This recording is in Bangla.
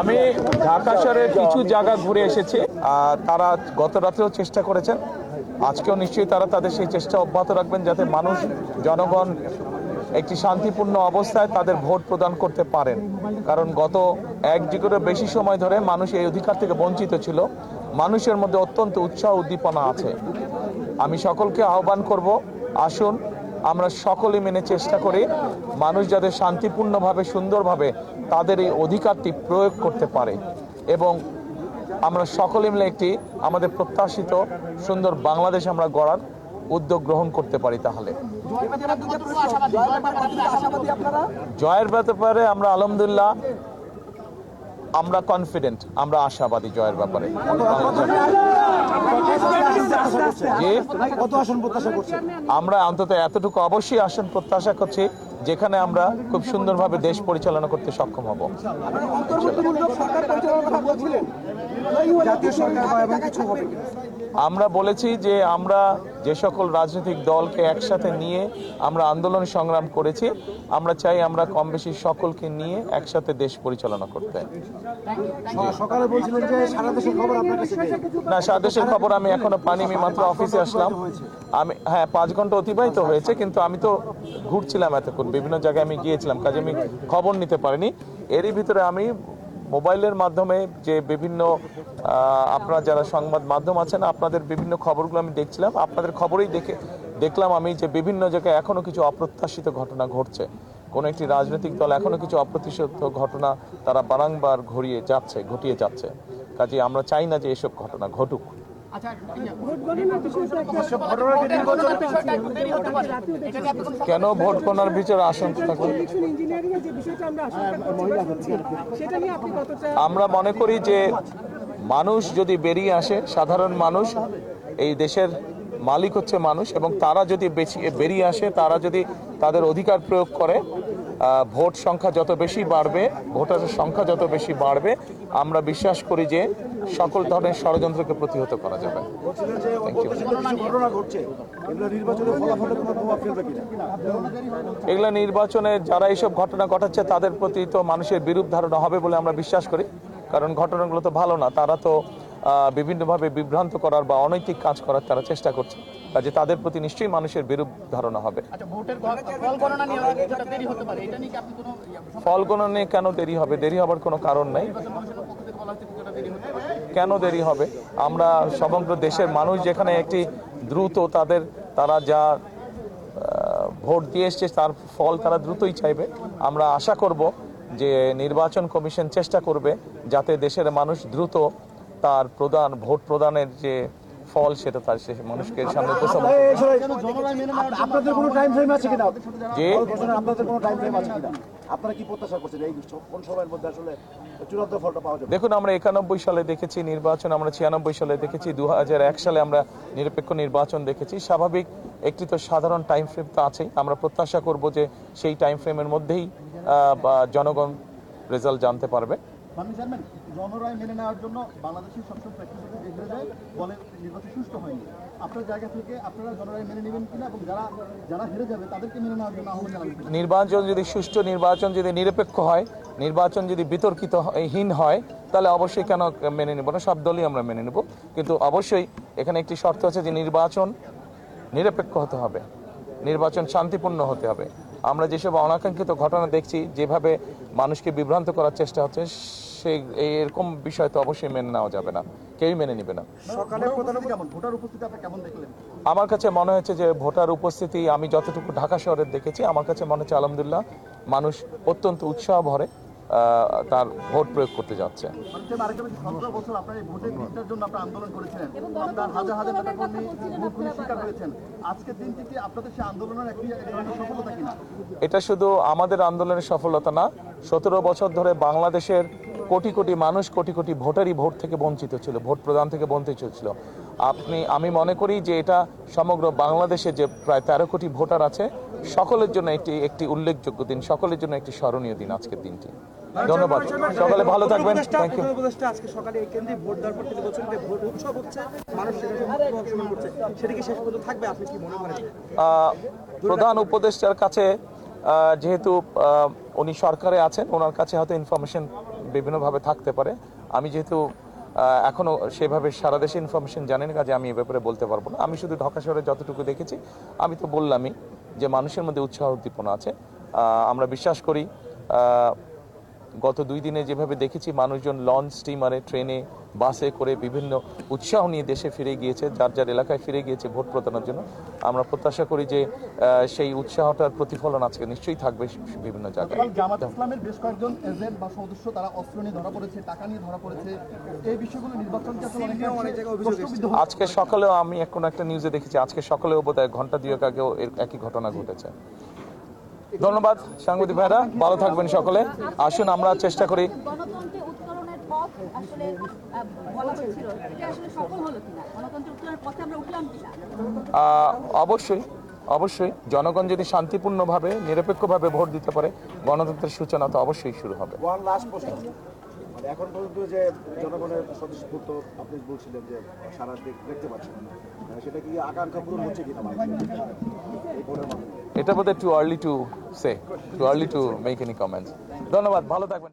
আমি ঢাকা শহরের কিছু জায়গা ঘুরে এসেছি, আর তারা গত রাত্রেও চেষ্টা করেছেন। আজকেও নিশ্চয়ই তারা তাদের সেই চেষ্টা অব্যাহত রাখবেন যাতে মানুষ, জনগণ একটি শান্তিপূর্ণ অবস্থায় তাদের ভোট প্রদান করতে পারেন। কারণ গত এক যুগেরও বেশি সময় ধরে মানুষ এই অধিকার থেকে বঞ্চিত ছিল। মানুষের মধ্যে অত্যন্ত উৎসাহ উদ্দীপনা আছে। আমি সকলকে আহ্বান করব, আসুন আমরা সকলে মেনে চেষ্টা করি মানুষ যাতে শান্তিপূর্ণভাবে সুন্দরভাবে তাদের এই অধিকারটি প্রয়োগ করতে পারে এবং আমরা সকলে মিলে একটি আমাদের প্রত্যাশিত সুন্দর বাংলাদেশ আমরা গড়ার উদ্যোগ গ্রহণ করতে পারি তাহলে। জয়ের ব্যাপারে আমরা আলহামদুলিল্লাহ আমরা কনফিডেন্ট আমরা আশাবাদী জয়ের ব্যাপারে। জি কত আসন প্রত্যাশা করছেন আমরা অন্তত এতটুকু অবশ্যই আসন প্রত্যাশা করছি যেখানে আমরা খুব সুন্দরভাবে দেশ পরিচালনা করতে সক্ষম হব। অন্তর্বর্তীমূলক সরকার পরিচালনার কথা বলছিলেন। জাতীয় সরকার বা কিছু হবে কিনা? আমরা বলেছি যে আমরা যে সকল রাজনৈতিক দলকে একসাথে নিয়ে আমরা আন্দোলন সংগ্রাম করেছি আমরা চাই আমরা কম বেশি সকলকে নিয়ে একসাথে দেশ পরিচালনা করতে। যে সারা দেশের না খবর আমি এখনও পানি আমি মাত্র অফিসে আসলাম। আমি হ্যাঁ পাঁচ ঘণ্টা অতিবাহিত হয়েছে কিন্তু আমি তো ঘুরছিলাম এতক্ষণ বিভিন্ন জায়গায় আমি গিয়েছিলাম কাজে আমি খবর নিতে পারিনি। এরই ভিতরে আমি মোবাইলের মাধ্যমে যে বিভিন্ন আপনার যারা সংবাদ মাধ্যম আছেন, আপনাদের বিভিন্ন খবরগুলো আমি দেখছিলাম। আপনাদের খবরেই দেখে, দেখলাম আমি যে বিভিন্ন জায়গায় এখনও কিছু অপ্রত্যাশিত ঘটনা ঘটছে। কোনো একটি রাজনৈতিক দল এখনও কিছু অপ্রত্যাশিত ঘটনা তারা বারংবার ঘুরিয়ে যাচ্ছে, ঘটিয়ে যাচ্ছে। কাজে আমরা চাই না যে এসব ঘটনা ঘটুক। কেন ভোট গণনার বিচার আশঙ্কা থাকবে? ইঞ্জিনিয়ারিং এর যে বিষয়টা আমরা আশঙ্কা করছি সেটা নিয়ে আপনি কতটা আমরা মনে করি যে মানুষ যদি বেরিয়ে আসে সাধারণ মানুষ এই দেশের মালিক হচ্ছে মানুষ এবং তারা যদি বেরিয়ে আসে তারা যদি তাদের অধিকার প্রয়োগ করে ভোট সংখ্যা যত বেশি বাড়বে ভোটারের সংখ্যা যত বেশি বাড়বে, আমরা বিশ্বাস করি যে সকল ধরনের ষড়যন্ত্রকে প্রতিহত করা যাবে। এগুলো নির্বাচনে যারা এইসব ঘটনা ঘটাচ্ছে, তাদের প্রতি তো মানুষের বিরূপ ধারণা হবে বলে আমরা বিশ্বাস করি। কারণ ঘটনাগুলো তো ভালো না, তারা তো বিভিন্নভাবে বিভ্রান্ত করার বা অনৈতিক কাজ করার তারা চেষ্টা করছে। কাজে তাদের প্রতি নিশ্চয়ই মানুষের বিরূপ ধারণা হবে। আচ্ছা ফল- গণনা কোনো দেরি হবে? দেরি হবার কোনো কারণ নাই। কেন দেরি হবে? আমরা সমগ্র দেশের মানুষ যেখানে একটি দ্রুত তাদের তারা যা ভোট দিয়ে এসছে তার ফল তারা দ্রুতই চাইবে। আমরা আশা করব যে নির্বাচন কমিশন চেষ্টা করবে যাতে দেশের মানুষ দ্রুত তার প্রদান ভোট প্রদানের যে ফল সেটা তার সে মানুষকে সামনে উপস্থাপন sorry, আপ- আপনাদের কোনো টাইম ফ্রেম আছে কিনা? যে আপনাদের কোনো টাইম ফ্রেম আছে কিনা? আপনারা কি প্রত্যাশা করছেন এই কোন সময়ের মধ্যে আসলে চূড়ান্ত ফলটা পাওয়া যাবে? দেখুন আমরা একানব্বই সালে দেখেছি নির্বাচন আমরা ছিয়ানব্বই সালে দেখেছি দু হাজার এক সালে আমরা নিরপেক্ষ নির্বাচন দেখেছি। স্বাভাবিক একটি তো সাধারণ টাইম ফ্রেম তো আছেই। আমরা প্রত্যাশা করব যে সেই টাইম ফ্রেমের মধ্যেই জনগণ রেজাল্ট জানতে পারবে। চেয়ারম্যান মেনে নেওয়ার জন্য বাংলাদেশের সবসময় প্র্যাকটিস যায়, বলে নির্বাচন হয়নি। আপনার জায়গা থেকে আপনারা জনরায় মেনে নেবেন কিনা এবং যারা যারা হেরে যাবে তাদেরকে মেনে নেওয়ার জন্য আহ্বান নির্বাচন যদি সুষ্ঠু, নির্বাচন যদি নিরপেক্ষ হয়, নির্বাচন যদি বিতর্কিত হীন হয়, তাহলে অবশ্যই কেন মেনে নেব না? সব দলই আমরা মেনে নেব। কিন্তু অবশ্যই এখানে একটি শর্ত আছে যে নির্বাচন নিরপেক্ষ হতে হবে। নির্বাচন শান্তিপূর্ণ হতে হবে। আমরা যেসব অনাকাঙ্ক্ষিত ঘটনা দেখছি, যেভাবে মানুষকে বিভ্রান্ত করার চেষ্টা হচ্ছে সেই এরকম বিষয় তো অবশ্যই মেনে নেওয়া যাবে না। কেউই মেনে নেবে না। সকালে উপস্থিতি কেমন ভোটার উপস্থিতি আপনি কেমন দেখলেন? আমার কাছে মনে হয়েছে যে ভোটার উপস্থিতি আমি যতটুকু ঢাকা শহরের দেখেছি আমার কাছে মনে হচ্ছে আলহামদুলিল্লাহ মানুষ অত্যন্ত উৎসাহ ভরে তার ভোট প্রয়োগ করতে যাচ্ছে। মাননীয় চেয়ারম্যান আরেকটা বিষয়, সতেরো বছর আপনার এই ভোটের দিকটার জন্য আপনার আন্দোলন করেছিলেন। আপনার হাজার হাজার নেতা কর্মী ভোট খুলে স্বীকার করেছেন। আজকের দিনটি কি আপনাদের সেই আন্দোলনের একটি এক ধরনের সফলতা কিনা? এটা শুধু আমাদের আন্দোলনের সফলতা না সতেরো বছর ধরে বাংলাদেশের কোটি কোটি মানুষ কোটি কোটি ভোটারই ভোট থেকে বঞ্চিত ছিল ভোট প্রদান থেকে বঞ্চিত ছিল। আপনি আমি মনে করি যে এটা সমগ্র বাংলাদেশে যে প্রায় তেরো কোটি ভোটার আছে সকলের জন্য একটি একটি উল্লেখযোগ্য দিন সকলের জন্য একটি স্মরণীয় দিন আজকের দিনটি। ধন্যবাদ। সকলে ভালো থাকবেন। থ্যাংক ইউ আজকে সকালে এই কেন্দ্রে ভোট দেওয়ার পর তিনি বলছেন যে ভোট উৎসব হচ্ছে মানুষ সেটা করছে। সেটা কি শেষ পর্যন্ত থাকবে আপনি কি মনে করেন? আহ, প্রধান উপদেষ্টার কাছে আহ, যেহেতু আহ, উনি সরকারে আছেন ওনার কাছে হয়তো ইনফরমেশন বিভিন্নভাবে থাকতে পারে। আমি যেহেতু এখনও সেভাবে সারা দেশে ইনফরমেশন জানেন কাজে আমি এ ব্যাপারে বলতে পারব না। আমি শুধু ঢাকা শহরে যতটুকু দেখেছি, আমি তো বললামই যে মানুষের মধ্যে উৎসাহ উদ্দীপনা আছে। আমরা বিশ্বাস করি গত দুই দিনে যেভাবে দেখেছি মানুষজন লঞ্চ স্টিমারে ট্রেনে বাসে করে বিভিন্ন উৎসাহ নিয়ে দেশে ফিরে গিয়েছে যার যার এলাকায় ফিরে গিয়েছে ভোট প্রদানের জন্য। আমরা প্রত্যাশা করি যে সেই উৎসাহটার প্রতিফলন আজকে নিশ্চয়ই থাকবে বিভিন্ন জায়গায়। জামাত ইসলামের বেশ কয়েকজন এজেন্ট বা সদস্য তারা অস্ত্র নিয়ে ধরা পড়েছে টাকা নিয়ে ধরা পড়েছে। এই বিষয়গুলো হচ্ছে। আজকে সকালেও আমি এক কোনো একটা নিউজে দেখেছি আজকে সকালেও বোধ হয় ঘণ্টা দুয়েক আগেও এর একই ঘটনা ঘটেছে। ধন্যবাদ সাংবাদিক ভাইরা ভালো থাকবেন সকলে। আসুন আমরা চেষ্টা করি। অবশ্যই অবশ্যই জনগণ যদি শান্তিপূর্ণভাবে নিরপেক্ষভাবে ভোট দিতে পারে গণতন্ত্রের সূচনা তো অবশ্যই শুরু হবে। মানে এখন পর্যন্ত যে জনগণের স্বতঃস্ফূর্ত আপনি বলছিলেন যে সারা দেখতে পাচ্ছেন সেটা কি আকাঙ্ক্ষা পূরণ হচ্ছে কিনা এই ভোটের মাধ্যমে। এটা বোধহয় too early to say too early to make any comments ধন্যবাদ, ভালো থাকবেন।